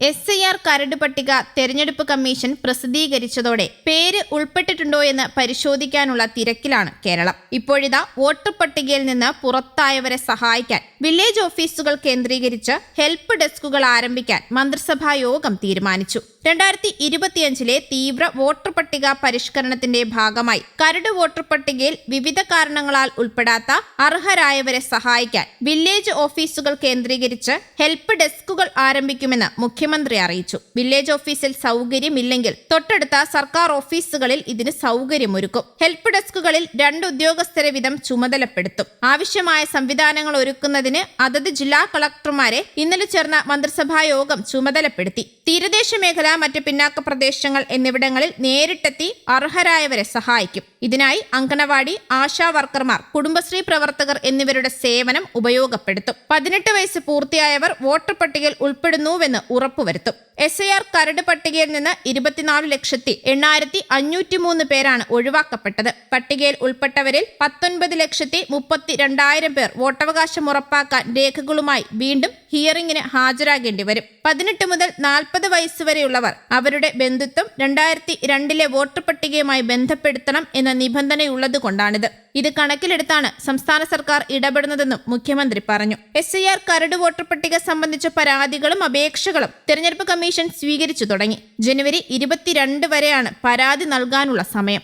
S I R കരട് പട്ടിക തെരഞ്ഞെടുപ്പ് കമ്മീഷൻ പ്രസിദ്ധീകരിച്ചതോടെ പേര് ഉൾപ്പെട്ടിട്ടുണ്ടോ എന്ന് പരിശോധിക്കാനുള്ള തിരക്കിലാണ് കേരളം. ഇപ്പോഴിതാ വോട്ടർ പട്ടികയിൽ നിന്ന് പുറത്തായവരെ സഹായിക്കാൻ വില്ലേജ് ഓഫീസുകൾ കേന്ദ്രീകരിച്ച് ഹെൽപ്പ് ഡെസ്കുകൾ ആരംഭിക്കാൻ മന്ത്രിസഭാ യോഗം തീരുമാനിച്ചു. രണ്ടായിരത്തി ഇരുപത്തിയഞ്ചിലെ തീവ്ര വോട്ടർ പട്ടിക പരിഷ്കരണത്തിന്റെ ഭാഗമായി കരട് വോട്ടർ പട്ടികയിൽ വിവിധ കാരണങ്ങളാൽ ഉൾപ്പെടാത്ത അർഹരായവരെ സഹായിക്കാൻ വില്ലേജ് ഓഫീസുകൾ കേന്ദ്രീകരിച്ച് ഹെൽപ്പ് ഡെസ്കുകൾ ആരംഭിക്കുമെന്ന് മുഖ്യമന്ത്രി അറിയിച്ചു. വില്ലേജ് ഓഫീസിൽ സൗകര്യമില്ലെങ്കിൽ തൊട്ടടുത്ത സർക്കാർ ഓഫീസുകളിൽ ഇതിന് സൗകര്യമൊരുക്കും. ഹെൽപ്പ് ഡെസ്കുകളിൽ രണ്ട് ഉദ്യോഗസ്ഥരെ വീതം ചുമതലപ്പെടുത്തും. ആവശ്യമായ സംവിധാനങ്ങൾ ഒരുക്കുന്നതിന് അതത് ജില്ലാ കളക്ടർമാരെ ഇന്നലെ ചേർന്ന മന്ത്രിസഭാ യോഗം ചുമതലപ്പെടുത്തി. തീരദേശ മേഖല മറ്റ് പിന്നാക്ക പ്രദേശങ്ങൾ എന്നിവിടങ്ങളിൽ നേരിട്ടെത്തി അർഹരായവരെ സഹായിക്കും. ഇതിനായി അങ്കണവാടി ആശാ വർക്കർമാർ കുടുംബശ്രീ പ്രവർത്തകർ എന്നിവരുടെ സേവനം ഉപയോഗപ്പെടുത്തും. പതിനെട്ട് വയസ്സ് പൂർത്തിയായവർ വോട്ടർ പട്ടികയിൽ ഉൾപ്പെടുന്നുവെന്ന് ഉറപ്പുവരുത്തും. എസ് ഐ ആർ കരട് പട്ടികയിൽ നിന്ന് ഇരുപത്തിനാല് ലക്ഷത്തി എണ്ണായിരത്തി അഞ്ഞൂറ്റി മൂന്ന് പേരാണ് ഒഴിവാക്കപ്പെട്ടത്. പട്ടികയിൽ ഉൾപ്പെട്ടവരിൽ പത്തൊൻപത് ലക്ഷത്തി മുപ്പത്തി രണ്ടായിരം പേർ വോട്ടവകാശം ഉറപ്പാക്കാൻ രേഖകളുമായി വീണ്ടും ഹിയറിംഗിന് ഹാജരാകേണ്ടി വരും. പതിനെട്ട് മുതൽ നാൽപ്പത് വയസ്സ് വരെയുള്ളവർ അവരുടെ ബന്ധുത്വം രണ്ടായിരത്തി രണ്ടിലെ വോട്ടർ പട്ടികയുമായി ബന്ധപ്പെടുത്തണം എന്ന നിബന്ധനയുള്ളത് കൊണ്ടാണിത് ഇത് കണക്കിലെടുത്താണ് സംസ്ഥാന സർക്കാർ ഇടപെടുന്നതെന്നും മുഖ്യമന്ത്രി പറഞ്ഞു. എസ് ഐ ആർ കരട് വോട്ടർ പട്ടിക സംബന്ധിച്ച പരാതികളും അപേക്ഷകളും തെരഞ്ഞെടുപ്പ് കമ്മീഷൻ സ്വീകരിച്ചു തുടങ്ങി. ജനുവരി ഇരുപത്തിരണ്ട് വരെയാണ് പരാതി നൽകാനുള്ള സമയം.